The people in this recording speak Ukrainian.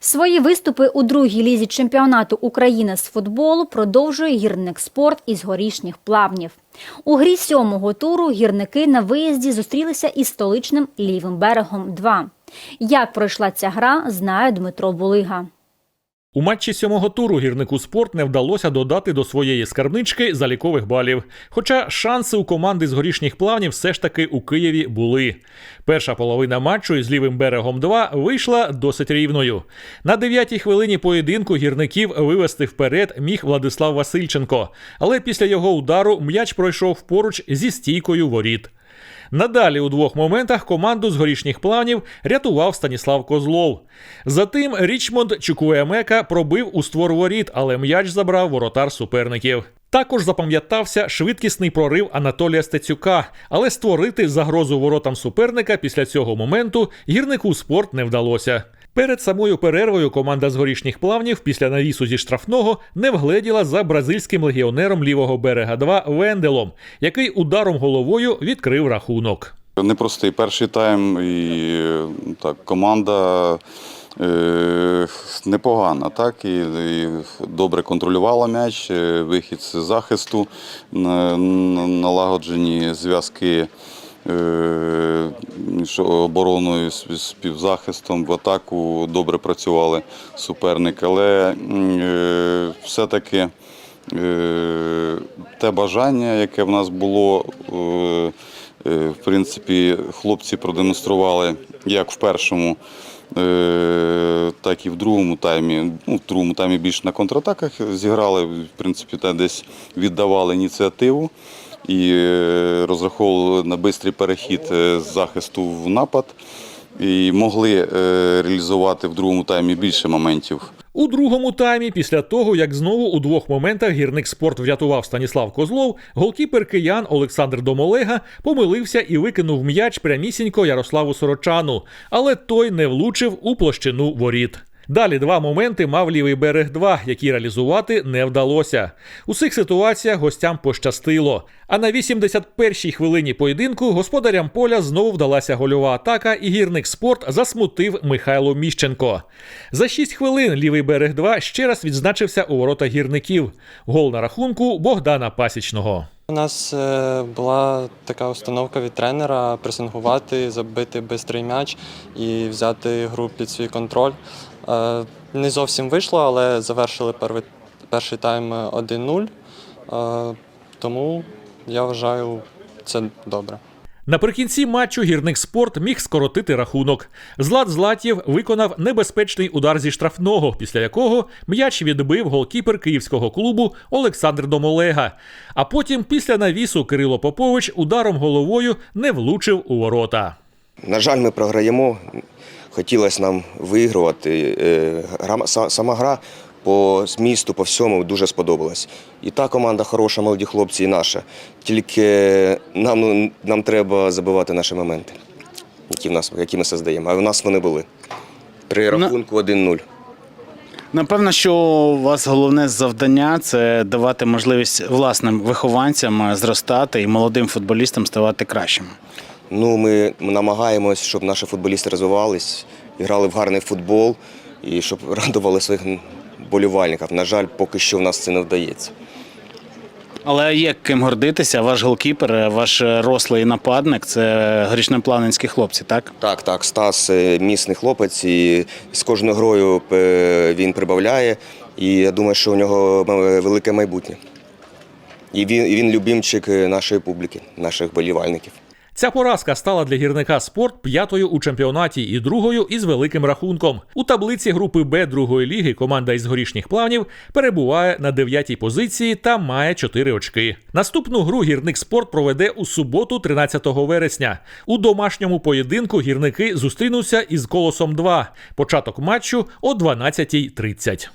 Свої виступи у другій лізі чемпіонату України з футболу продовжує гірник спорт із горішніх плавнів. У грі сьомого туру гірники на виїзді зустрілися із столичним лівим берегом 2 Як пройшла ця гра, знає Дмитро Булига. У матчі сьомого туру гірнику спорт не вдалося додати до своєї скарбнички залікових балів. Хоча шанси у команди з горішніх плавнів все ж таки у Києві були. Перша половина матчу із лівим берегом 2 вийшла досить рівною. На дев'ятій хвилині поєдинку гірників вивести вперед міг Владислав Васильченко, але після його удару м'яч пройшов поруч зі стійкою воріт. Надалі у двох моментах команду з горішніх планів рятував Станіслав Козлов. Затим Річмонд Чукуемека пробив у створ воріт, але м'яч забрав воротар суперників. Також запам'ятався швидкісний прорив Анатолія Стецюка, але створити загрозу воротам суперника після цього моменту гірнику спорт не вдалося. Перед самою перервою команда з горішніх плавнів після навісу зі штрафного не вгледіла за бразильським легіонером лівого берега 2 Венделом, який ударом головою відкрив рахунок. Непростий перший тайм, і так, команда е, непогана, так, і, і добре контролювала м'яч, е, вихід з захисту, на- на- налагоджені зв'язки е, обороною, співзахистом, в атаку добре працювали суперники, але е, все-таки е, те бажання, яке в нас було, е, в принципі, хлопці продемонстрували як в першому, так і в другому таймі. Ну, в другому таймі більше на контратаках зіграли, в принципі, та десь віддавали ініціативу і е, розраховували на швидкий перехід е, з захисту в напад. І могли е, реалізувати в другому таймі більше моментів. У другому таймі, після того, як знову у двох моментах гірник спорт врятував Станіслав Козлов, голкіпер киян Олександр Домолега помилився і викинув м'яч прямісінько Ярославу Сорочану, але той не влучив у площину воріт. Далі два моменти мав лівий берег 2, які реалізувати не вдалося. У цих ситуаціях гостям пощастило. А на 81-й хвилині поєдинку господарям поля знову вдалася гольова атака, і гірник спорт засмутив Михайло Міщенко. За 6 хвилин лівий берег 2 ще раз відзначився у ворота гірників. Гол на рахунку Богдана Пасічного. У нас е, була така установка від тренера пресингувати, забити бистрий м'яч і взяти гру під свій контроль. Е, Не зовсім вийшло, але завершили перший, перший тайм 1-0. Е, Тому я вважаю це добре. Наприкінці матчу гірник спорт міг скоротити рахунок. Злат Златєв виконав небезпечний удар зі штрафного, після якого м'яч відбив голкіпер київського клубу Олександр Домолега. А потім, після навісу, Кирило Попович ударом головою не влучив у ворота. На жаль, ми програємо. Хотілося нам вигравати. Е, Сама гра по змісту, по всьому дуже сподобалась. І та команда хороша, молоді хлопці, і наша. Тільки нам, ну, нам треба забивати наші моменти, які, в нас, які ми создаємо. А в нас вони були. При рахунку 1-0. Напевно, що у вас головне завдання це давати можливість власним вихованцям зростати і молодим футболістам ставати кращими. Ну, ми, намагаємось, щоб наші футболісти розвивались, грали в гарний футбол і щоб радували своїх болівальників. На жаль, поки що в нас це не вдається. Але є ким гордитися, ваш голкіпер, ваш рослий нападник це горішнеплавненські хлопці, так? Так, так, Стас е, міцний хлопець, і з кожною грою е, він прибавляє. І я думаю, що у нього е, велике майбутнє. І він, і він любимчик нашої публіки, наших болівальників. Ця поразка стала для гірника спорт п'ятою у чемпіонаті і другою із великим рахунком. У таблиці групи Б другої ліги команда із горішніх плавнів перебуває на дев'ятій позиції та має 4 очки. Наступну гру гірник спорт проведе у суботу, 13 вересня. У домашньому поєдинку гірники зустрінуться із колосом 2. Початок матчу о 12.30.